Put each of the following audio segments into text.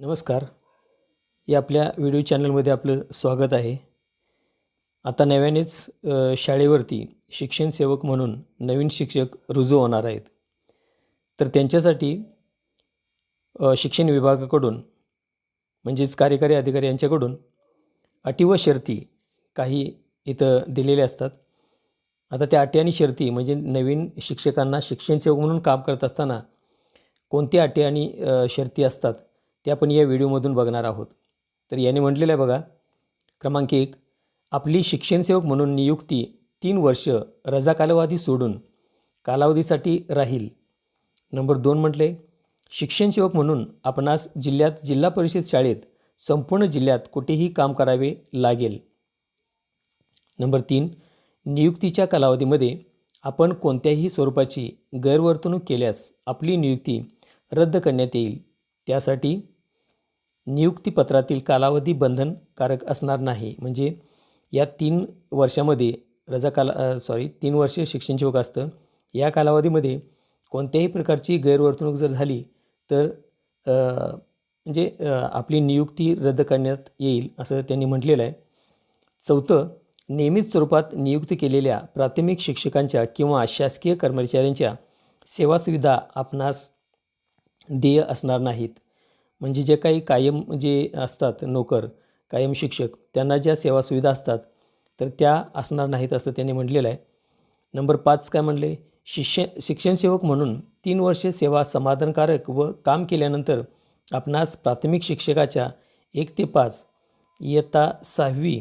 नमस्कार. या आपल्या व्हिडिओ चॅनलमध्ये आपलं स्वागत आहे. आता नव्यानेच शाळेवरती शिक्षण सेवक म्हणून नवीन शिक्षक रुजू होणार आहेत. तर त्यांच्यासाठी शिक्षण विभागाकडून म्हणजेच कार्यकारी अधिकारी यांच्याकडून अटी व शर्ती काही इथं दिलेल्या असतात. आता त्या अटी आणि शर्ती म्हणजे नवीन शिक्षकांना शिक्षण सेवक म्हणून काम करत असताना कोणत्या अटी आणि शर्ती असतात? ते आपण या व्हिडिओमधून बघणार आहोत. तर याने म्हटलेलं आहे बघा क्रमांक एक आपली शिक्षणसेवक म्हणून नियुक्ती तीन वर्ष रजा कालावधी सोडून कालावधीसाठी राहील. नंबर दोन म्हटले शिक्षणसेवक म्हणून आपणास जिल्ह्यात जिल्हा परिषद शाळेत संपूर्ण जिल्ह्यात कुठेही काम करावे लागेल. नंबर तीन नियुक्तीच्या कालावधीमध्ये आपण कोणत्याही स्वरूपाची गैरवर्तणूक केल्यास आपली नियुक्ती रद्द करण्यात येईल. त्यासाठी नियुक्तीपत्रातील कालावधी बंधनकारक असणार नाही. म्हणजे या तीन वर्षामध्ये रजा काला सॉरी तीन वर्ष शिक्षण योग असतं. या कालावधीमध्ये कोणत्याही प्रकारची गैरवर्तणूक जर झाली तर म्हणजे आपली नियुक्ती रद्द करण्यात येईल असं त्यांनी म्हटलेलं आहे. चौथं नियमित स्वरूपात नियुक्त केलेल्या प्राथमिक शिक्षकांच्या किंवा शासकीय कर्मचाऱ्यांच्या सेवासुविधा आपणास देय असणार नाहीत. म्हणजे जे काही कायम जे असतात नोकर कायम शिक्षक त्यांना ज्या सेवा सुविधा असतात तर त्या असणार नाहीत असं त्यांनी म्हटलेलं आहे. नंबर पाच काय म्हणले? शिक्षण शिक्षणसेवक म्हणून तीन वर्षे सेवा समाधानकारक व काम केल्यानंतर आपणास प्राथमिक शिक्षकाच्या एक ते पाच इयत्ता सहावी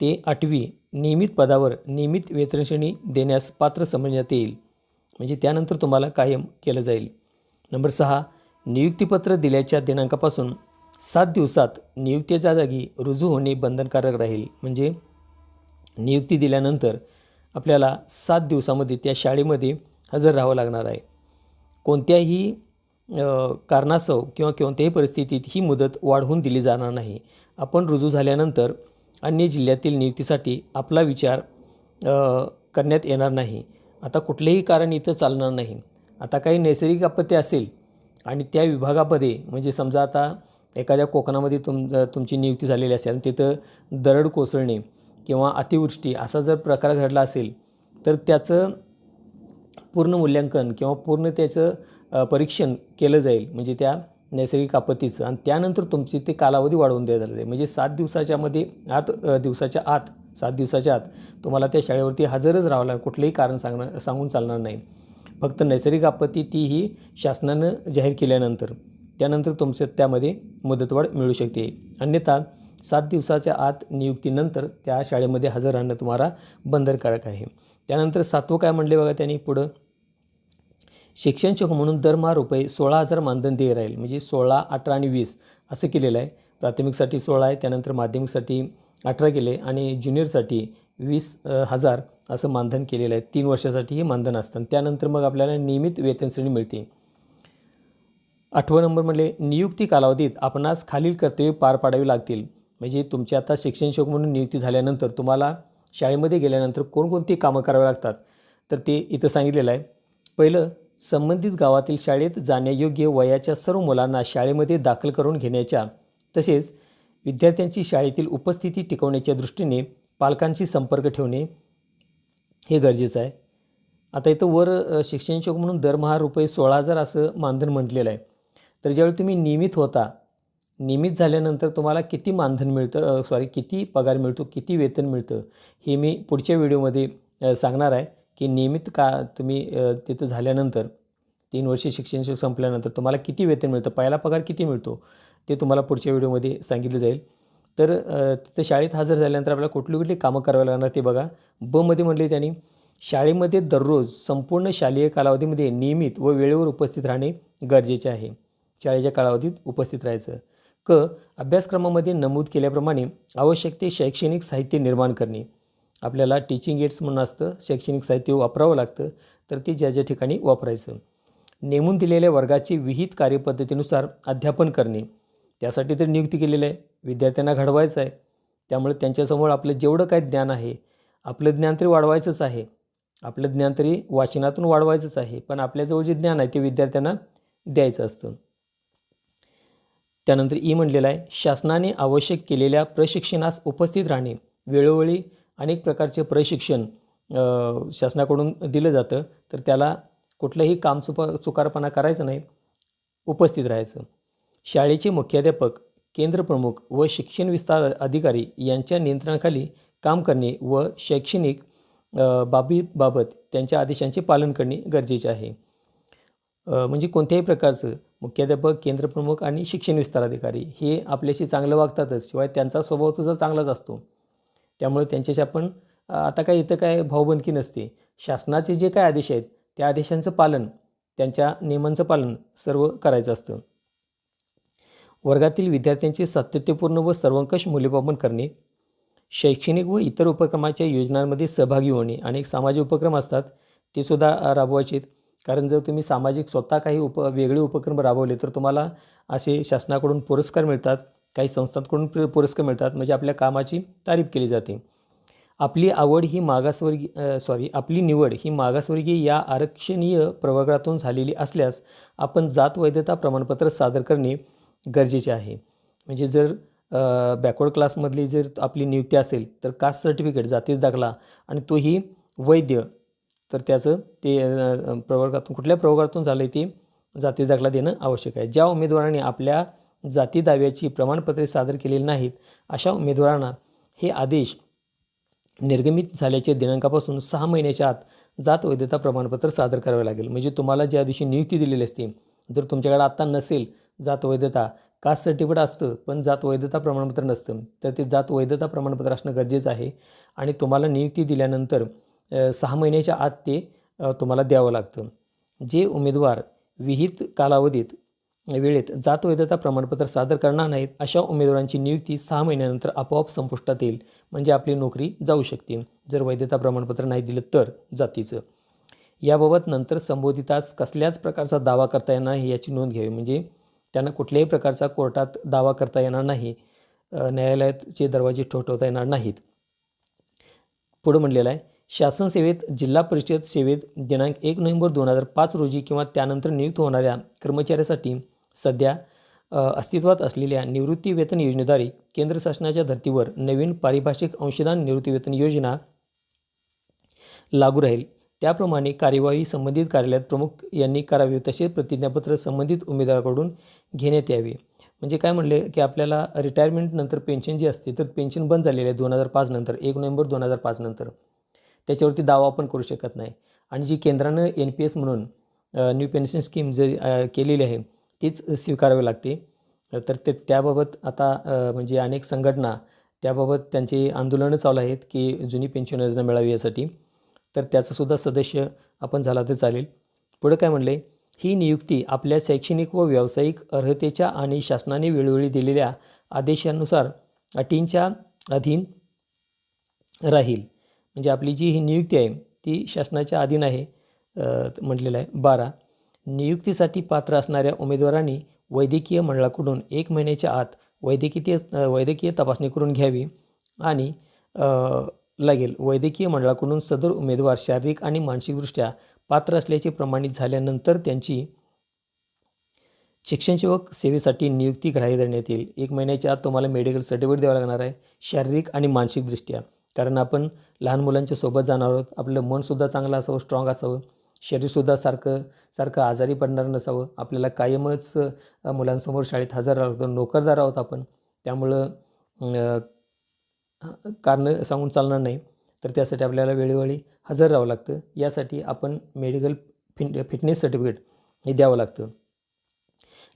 ते आठवी नियमित पदावर नियमित वेतनश्रेणी देण्यास पात्र समजण्यात येईल. म्हणजे त्यानंतर तुम्हाला कायम केलं जाईल. नंबर सहा नियुक्तीपत्र दिल्याच्या दिनांकापासून सात दिवसात नियुक्तीच्या जागी रुजू होणे बंधनकारक राहील. म्हणजे नियुक्ती दिल्यानंतर आपल्याला सात दिवसामध्ये त्या शाळेमध्ये हजर राहावं लागणार आहे. कोणत्याही कारणासव किंवा कोणत्याही परिस्थितीत ही मुदत वाढवून दिली जाणार नाही. आपण रुजू झाल्यानंतर अन्य जिल्ह्यातील नियुक्तीसाठी आपला विचार करण्यात येणार नाही. आता कुठलेही कारण इथं चालणार नाही. आता काही नैसर्गिक आपत्ती असेल आणि त्या विभागामध्ये म्हणजे समजा आता एखाद्या कोकणामध्ये तुम तुमची नियुक्ती झालेली असेल तिथं दरड कोसळणे किंवा अतिवृष्टी असा जर प्रकार घडला असेल तर त्याचं पूर्ण मूल्यांकन किंवा पूर्ण त्याचं परीक्षण केलं जाईल म्हणजे त्या नैसर्गिक आपत्तीचं. आणि त्यानंतर तुमची ते कालावधी वाढवून देण्यात जाते. म्हणजे सात दिवसाच्यामध्ये आत दिवसाच्या आत सात दिवसाच्या आत तुम्हाला त्या शाळेवरती हजरच राहावं लागेल कुठलंही कारण सांगणार सांगून चालणार नाही. फक्त नैसर्गिक आपत्ती ती ही शासनानं जाहीर केल्यानंतर त्यानंतर तुमचं त्यामध्ये मुदतवाढ मिळू शकते. अन्यथा सात दिवसाच्या आत नियुक्तीनंतर त्या शाळेमध्ये हजर राहणं तुम्हाला बंधनकारक आहे. त्यानंतर सातवं काय म्हणले बघा त्यांनी पुढं? शिक्षणशुल्क म्हणून दरमहा रुपये सोळा हजार मानधन देय राहील. म्हणजे सोळा अठरा आणि वीस असं केलेलं आहे. प्राथमिकसाठी सोळा आहे त्यानंतर माध्यमिकसाठी अठरा केले आणि ज्युनियरसाठी वीस हजार असं मानधन केलेलं आहे. तीन वर्षासाठी हे मानधन असतं. आणि त्यानंतर मग आपल्याला नियमित वेतनश्रेणी मिळते. आठवा नंबर म्हणजे नियुक्ती कालावधीत आपणास खालील कर्तव्य पार पाडावी लागतील. म्हणजे तुमची आता शिक्षण म्हणून नियुक्ती झाल्यानंतर तुम्हाला शाळेमध्ये गेल्यानंतर कोणकोणती कामं करावी लागतात? तर ते इथं सांगितलेलं आहे. पहिलं संबंधित गावातील शाळेत जाण्यायोग्य वयाच्या सर्व मुलांना शाळेमध्ये दाखल करून घेण्याच्या तसेच विद्यार्थ्यांची शाळेतील उपस्थिती टिकवण्याच्या दृष्टीने पालकांशी संपर्क ठेवणे हे गरजेचं आहे. आता इथं वर अ, शिक्षण शुल्क म्हणून दरमहा रुपये सोळा हजार असं मानधन म्हटलेलं आहे. तर ज्यावेळी तुम्ही नियमित होता नियमित झाल्यानंतर तुम्हाला किती मानधन मिळतं सॉरी किती पगार मिळतो किती वेतन मिळतं हे मी पुढच्या व्हिडिओमध्ये सांगणार आहे की नियमित का तुम्ही तिथं झाल्यानंतर तीन वर्षे शिक्षण संपल्यानंतर तुम्हाला किती वेतन मिळतं पहिला पगार किती मिळतो ते तुम्हाला पुढच्या व्हिडिओमध्ये सांगितलं जाईल. तर तिथं शाळेत हजर झाल्यानंतर आपल्याला कुठली कुठली कामं करावी लागणार ते बघा. ब मध्ये म्हटले त्यांनी शाळेमध्ये दररोज संपूर्ण शालेय कालावधीमध्ये नियमित व वेळेवर उपस्थित राहणे गरजेचे आहे. शाळेच्या कालावधीत उपस्थित राहायचं. क अभ्यासक्रमामध्ये नमूद केल्याप्रमाणे आवश्यक ते शैक्षणिक साहित्य निर्माण करणे. आपल्याला टीचिंग एड्स म्हणून असतं शैक्षणिक साहित्य वापरावं लागतं तर ते ज्या ज्या ठिकाणी वापरायचं. नेमून दिलेल्या वर्गाची विहित कार्यपद्धतीनुसार अध्यापन करणे. त्यासाठी तरी नियुक्ती केलेली आहे. विद्यार्थ्यांना घडवायचं आहे. त्यामुळे त्यांच्यासमोर आपलं जेवढं काय ज्ञान आहे आपलं ज्ञान तरी वाढवायचंच आहे. आपलं ज्ञान तरी वाचनातून वाढवायचंच आहे. पण आपल्याजवळ जे ज्ञान आहे ते विद्यार्थ्यांना द्यायचं असतं. त्यानंतर ई म्हणलेलं आहे शासनाने आवश्यक केलेल्या प्रशिक्षणास उपस्थित राहणे. वेळोवेळी अनेक प्रकारचे प्रशिक्षण शासनाकडून दिलं जातं. तर त्याला कुठलंही काम चुपा चुकारपणा करायचं नाही. उपस्थित राहायचं. शाळेचे मुख्याध्यापक केंद्रप्रमुख व शिक्षण विस्तार अधिकारी यांच्या नियंत्रणाखाली काम करणे व शैक्षणिक बाबीबाबत त्यांच्या आदेशांचे पालन करणे गरजेचे आहे. म्हणजे कोणत्याही प्रकारचं मुख्याध्यापक केंद्रप्रमुख आणि शिक्षण विस्तार अधिकारी हे आपल्याशी चांगलं वागतातच शिवाय त्यांचा स्वभाव तुझा चांगलाच असतो. त्यामुळे त्यांच्याशी आपण आता काय इथं काय भावबंदकी नसते. शासनाचे जे काय आदेश आहेत त्या आदेशांचं पालन त्यांच्या नियमांचं पालन सर्व करायचं असतं. वर्गातील विद्यार्थ्यांचे सातत्यपूर्ण व सर्वंकष मूल्यमापन करणे शैक्षणिक व इतर उपक्रमाच्या योजनांमध्ये सहभागी होणे अनेक सामाजिक उपक्रम असतात ते सुद्धा राबवायचे आहेत. कारण जर तुम्ही सामाजिक स्वतः काही उप वेगळे उपक्रम राबवले तर तुम्हाला असे शासनाकडून पुरस्कार मिळतात काही संस्थांकडून पुरस्कार मिळतात म्हणजे आपल्या कामाची तारीफ केली जाते आपली आवड ही मागासवर्गीय सॉरी आपली निवड ही मागासवर्गीय या आरक्षणीय प्रवर्गातून झालेली असल्यास आपण जात वैधता प्रमाणपत्र सादर करणे गरजेचे आहे. म्हणजे जर बॅकवर्ड क्लासमधली जर आपली नियुक्ती असेल तर कास्ट सर्टिफिकेट जातीच दाखला आणि तोही वैद्य. तर त्याचं ते प्रवर्गातून कुठल्या प्रवर्गातून झालं आहे ते जाती दाखला देणं आवश्यक आहे. ज्या उमेदवारांनी आपल्या जाती दाव्याची प्रमाणपत्रे सादर केलेली नाहीत अशा उमेदवारांना हे आदेश निर्गमित झाल्याच्या दिनांकापासून सहा महिन्याच्या आत जात वैधता प्रमाणपत्र सादर करावे लागेल. म्हणजे तुम्हाला ज्या दिवशी नियुक्ती दिलेली असते जर तुमच्याकडे आत्ता नसेल जात वैधता. कास्ट सर्टिफिकेट असतं पण जात वैधता प्रमाणपत्र नसतं. तर ते जात वैधता प्रमाणपत्र असणं गरजेचं आहे. आणि तुम्हाला नियुक्ती दिल्यानंतर सहा महिन्याच्या आत ते तुम्हाला द्यावं लागतं. जे उमेदवार विहित कालावधीत वेळेत जात वैधता प्रमाणपत्र सादर करणार नाहीत अशा उमेदवारांची नियुक्ती सहा महिन्यानंतर आपोआप संपुष्टात येईल. म्हणजे आपली नोकरी जाऊ शकते. जर वैधता प्रमाणपत्र नाही दिलं तर जातीचं. याबाबत नंतर संबोधितास कसल्याच प्रकारचा दावा करता येणार हे याची नोंद घ्यावी. म्हणजे त्यांना कुठल्याही प्रकारचा कोर्टात दावा करता येणार नाही न्यायालयाचे दरवाजे ठोठवता येणार नाहीत. पुढं म्हणलेलं आहे शासन सेवेत जिल्हा परिषद सेवेत दिनांक एक नोव्हेंबर दोन हजार पाच रोजी किंवा त्यानंतर नियुक्त होणाऱ्या कर्मचाऱ्यासाठी सध्या अस्तित्वात असलेल्या निवृत्ती वेतन योजनेद्वारे केंद्र शासनाच्या धर्तीवर नवीन पारिभाषिक अंशदान निवृत्ती वेतन योजना लागू राहील. त्याप्रमाणे कार्यवाही संबंधित कार्यालयात प्रमुख यांनी करावी तसेच प्रतिज्ञापत्र संबंधित उमेदवाराकडून घेण्यात यावे. म्हणजे काय म्हणले की आपल्याला रिटायरमेंटनंतर पेन्शन जी असते तर पेन्शन बंद झालेली आहे दोन हजार पाच नंतर एक नोव्हेंबर दोन हजार पाच नंतर. त्याच्यावरती दावा आपण करू शकत नाही. आणि जी केंद्रानं एन पी एस म्हणून न्यू पेन्शन स्कीम जे केलेली आहे तीच स्वीकारावी लागते. तर ते त्याबाबत आता म्हणजे अनेक संघटना त्याबाबत त्यांची आंदोलनं चालू आहेत की जुनी पेन्शन योजना मिळावी यासाठी. तर त्याचासुद्धा सदस्य आपण झाला तर चालेल. पुढं काय म्हणले? ही नियुक्ती आपल्या शैक्षणिक व व्यावसायिक अर्हतेच्या आणि शासनाने वेळोवेळी दिलेल्या आदेशानुसार अटींच्या अधीन राहील. म्हणजे आपली जी ही नियुक्ती आहे ती शासनाच्या अधीन आहे म्हटलेलं आहे. बारा. नियुक्तीसाठी पात्र असणाऱ्या उमेदवारांनी वैद्यकीय मंडळाकडून एक महिन्याच्या आत वैद्यकीय वैद्यकीय तपासणी करून घ्यावी आणि लागेल. वैद्यकीय मंडळाकडून सदर उमेदवार शारीरिक आणि मानसिकदृष्ट्या पात्र असल्याचे प्रमाणित झाल्यानंतर त्यांची शिक्षणसेवक सेवेसाठी नियुक्ती ग्राह्य धरण्यात येईल. एक महिन्याच्या आत तुम्हाला मेडिकल सर्टिफिकेट द्यावं लागणार आहे शारीरिक आणि मानसिकदृष्ट्या. कारण आपण लहान मुलांच्या सोबत जाणार आहोत आपलं मनसुद्धा चांगलं असावं स्ट्रॉंग असावं. शरीरसुद्धा सारखं सारखं आजारी पडणार नसावं. आपल्याला कायमच मुलांसमोर शाळेत हजर राहतो नोकरदार आहोत आपण. त्यामुळं कारणं सांगून चालणार नाही. तर त्यासाठी आपल्याला वेळोवेळी हजर राहावं लागतं. यासाठी आपण मेडिकल फिट फिटनेस सर्टिफिकेट हे द्यावं लागतं.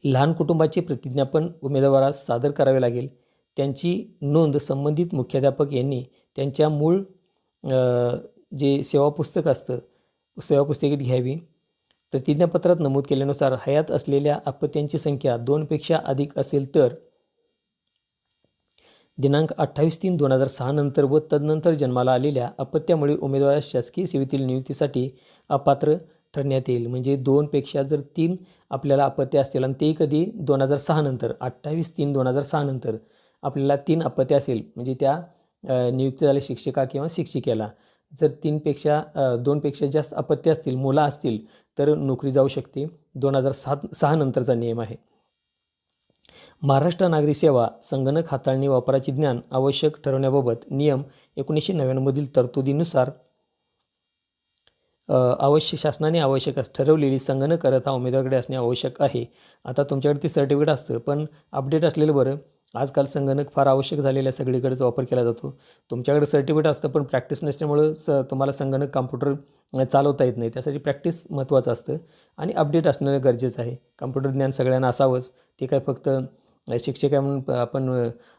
लहान कुटुंबाचे प्रतिज्ञापन उमेदवारास सादर करावे लागेल. त्यांची नोंद संबंधित मुख्याध्यापक यांनी त्यांच्या मूळ जे सेवा पुस्तक असतं सेवा पुस्तकेत घ्यावी. प्रतिज्ञापत्रात नमूद केल्यानुसार हयात असलेल्या अपत्यांची संख्या दोनपेक्षा अधिक असेल तर दिनांक अठ्ठावीस तीन दोन हजार सहा नंतर व तदनंतर जन्माला आलेल्या अपत्यामुळे उमेदवारास शासकीय सेवेतील नियुक्तीसाठी अपात्र ठरण्यात येईल. म्हणजे दोनपेक्षा जर तीन आपल्याला अपत्य असतील आणि ते कधी? दोन हजार सहा नंतर. अठ्ठावीस तीन दोन हजार सहा नंतर आपल्याला तीन अपत्य असेल. म्हणजे त्या नियुक्ती नियुक्त झाल्या शिक्षिका किंवा शिक्षिकेला. जर तीनपेक्षा दोनपेक्षा जास्त अपत्य असतील मुलं असतील तर नोकरी जाऊ शकते. दोन हजार सात सहा नंतरचा नियम आहे. महाराष्ट्र नागरी सेवा संगणक हाताळणी वापराचे ज्ञान आवश्यक ठरवण्याबाबत नियम एकोणीसशे नव्याण्णवमधील तरतुदीनुसार आवश्यक अवश्य शासनाने आवश्यक अस ठरवलेली संगणक अर्हता उमेदवाराकडे असणे आवश्यक आहे. आता तुमच्याकडे ते सर्टिफिकेट असतं पण अपडेट असलेलं बरं. आजकाल संगणक फार आवश्यक झालेल्या सगळीकडेच वापर केला जातो. तुमच्याकडे सर्टिफिकेट असतं पण प्रॅक्टिस नसल्यामुळं स तुम्हाला संगणक कॉम्प्युटर चालवता येत नाही. त्यासाठी प्रॅक्टिस महत्त्वाचं असतं. आणि अपडेट असणं गरजेचं आहे. कॉम्प्युटर ज्ञान सगळ्यांना असावंच. ते काय फक्त शिक्षक आहे म्हणून प- आपण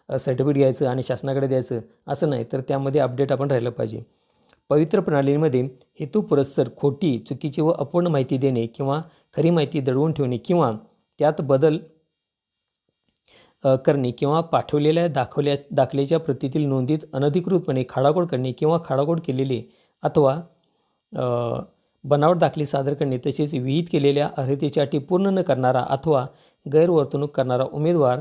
सर्टिफिकेट घ्यायचं आणि शासनाकडे द्यायचं असं नाही तर त्यामध्ये अपडेट आपण राहिलं पाहिजे. पवित्र प्रणालीमध्ये हेतुपुरस्सर खोटी चुकीची व अपूर्ण माहिती देणे किंवा खरी माहिती दडवून ठेवणे किंवा त्यात बदल करणे किंवा पाठवलेल्या दाखवल्या दाखलेच्या प्रतीतील नोंदीत अनधिकृतपणे खाडाखोड करणे किंवा खाडाखोड केलेले अथवा बनावट दाखले सादर करणे तसेच विहित केलेल्या अर्हतेच्या अटी पूर्ण न करणारा अथवा गैरवर्तणूक करणारा उमेदवार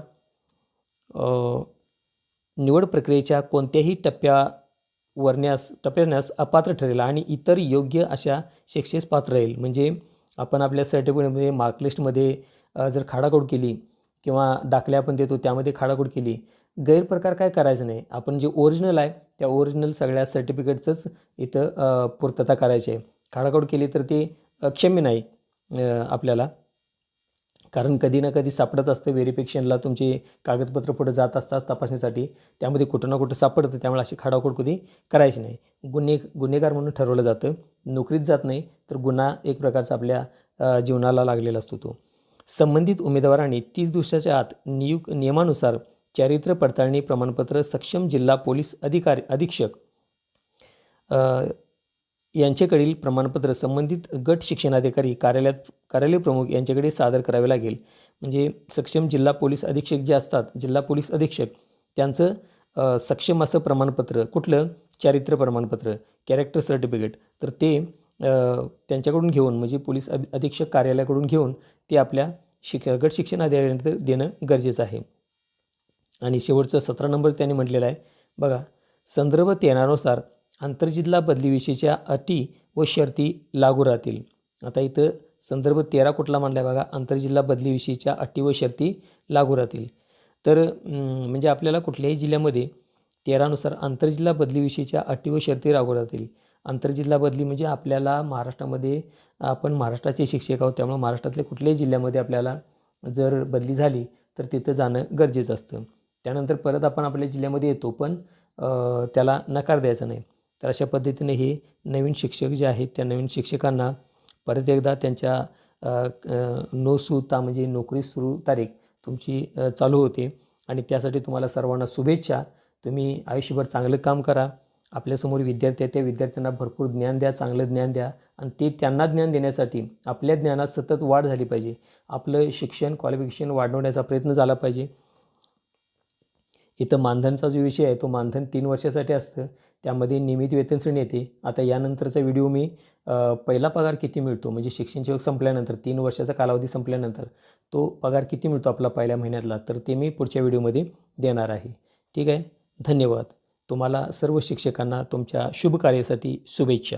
निवड प्रक्रियेच्या कोणत्याही टप्प्यावरण्यास टप्प्याण्यास अपात्र ठरेल आणि इतर योग्य अशा शिक्षेस पात्र राहील. म्हणजे आपण आपल्या सर्टिफिकेटमध्ये मार्कलिस्टमध्ये जर खाडाखोड केली किंवा दाखले आपण देतो त्यामध्ये खाडाखोड केली गैरप्रकार काय करायचं नाही. आपण जे ओरिजिनल आहे त्या ओरिजिनल सगळ्या सर्टिफिकेटचंच इथं पूर्तता करायची आहे. खाडाखोड केली तर ते क्षम्य नाही आपल्याला. कारण कधी ना कधी सापडत असतं व्हेरिफिकेशनला तुमचे कागदपत्र पुढे जात असतात तपासणीसाठी. त्यामध्ये कुठं ना कुठं सापडतं त्यामुळे अशी खाडाखोड कधी करायची नाही. गुन्हे गुन्हेगार म्हणून ठरवलं जातं. नोकरीत जात नाही तर गुन्हा एक प्रकारचा आपल्या जीवनाला लागलेला असतो तो. संबंधित उमेदवारांनी तीस दिवसाच्या आत नियुक नियमानुसार चारित्र्य पडताळणी प्रमाणपत्र सक्षम जिल्हा पोलीस अधिकारी अधीक्षक यांच्याकडील प्रमाणपत्र संबंधित गट शिक्षणाधिकारी कार्यालयात कार्यालय प्रमुख यांच्याकडे सादर करावे लागेल. म्हणजे सक्षम जिल्हा पोलीस अधीक्षक जे असतात जिल्हा पोलीस अधीक्षक त्यांचं सक्षम असं प्रमाणपत्र कुठलं? चारित्र्य प्रमाणपत्र कॅरेक्टर सर्टिफिकेट तर ते त्यांच्याकडून घेऊन म्हणजे पोलीस अधि अधीक्षक कार्यालयाकडून घेऊन ते आपल्या शिक गट शिक्षण देणं गरजेचं आहे. आणि शेवटचं सतरा नंबर त्यांनी म्हटलेला आहे. बघा संदर्भ तेरानुसार आंतरजिल्हा बदलीविषयीच्या अटी व शर्ती लागू राहतील. आता इथं संदर्भ तेरा कुठला मांडला आहे बघा. आंतरजिल्हा बदलीविषयीच्या अटी व शर्ती लागू राहतील. तर म्हणजे आपल्याला कुठल्याही जिल्ह्यामध्ये तेरानुसार आंतरजिल्हा बदलीविषयीच्या अटी व शर्ती लागू राहतील. आंतरजिल्हा बदली म्हणजे आपल्याला महाराष्ट्रामध्ये आपण महाराष्ट्राचे शिक्षक आहोत त्यामुळे महाराष्ट्रातल्या कुठल्याही जिल्ह्यामध्ये आपल्याला जर बदली झाली तर तिथं जाणं गरजेचं असतं. त्यानंतर परत आपण आपल्या जिल्ह्यामध्ये येतो पण त्याला नकार द्यायचा नाही. तर अशा पद्धतीने हे नवीन शिक्षक जे आहेत त्या नवीन शिक्षकांना परत एकदा त्यांच्या नोसुता नो सुता म्हणजे नोकरी सुरू तारीख तुमची चालू होते. आणि त्यासाठी तुम्हाला सर्वांना शुभेच्छा. तुम्ही आयुष्यभर चांगलं काम करा. आपल्यासमोर विद्यार्थी आहेत त्या विद्यार्थ्यांना भरपूर ज्ञान द्या चांगलं ज्ञान द्या. आणि ते त्यांना ज्ञान देण्यासाठी आपल्या ज्ञानात सतत वाढ झाली पाहिजे. आपलं शिक्षण क्वालिफिकेशन वाढवण्याचा प्रयत्न झाला पाहिजे. इथं मानधनचा जो विषय आहे तो मानधन तीन वर्षासाठी असतं. त्यामध्ये नियमित वेतन श्रेणी येते. आता यानंतरचा व्हिडिओ मी पहिला पगार किती मिळतो? म्हणजे शिक्षण सेवक संपल्यानंतर तीन वर्षाचा कालावधी संपल्यानंतर तो पगार किती मिळतो आपला पहिल्या महिन्यातला? तर ते मी पुढच्या व्हिडिओमध्ये देणार आहे. ठीक आहे? धन्यवाद. तुम्हाला सर्व शिक्षकांना तुमच्या शुभ कार्यासाठी शुभेच्छा.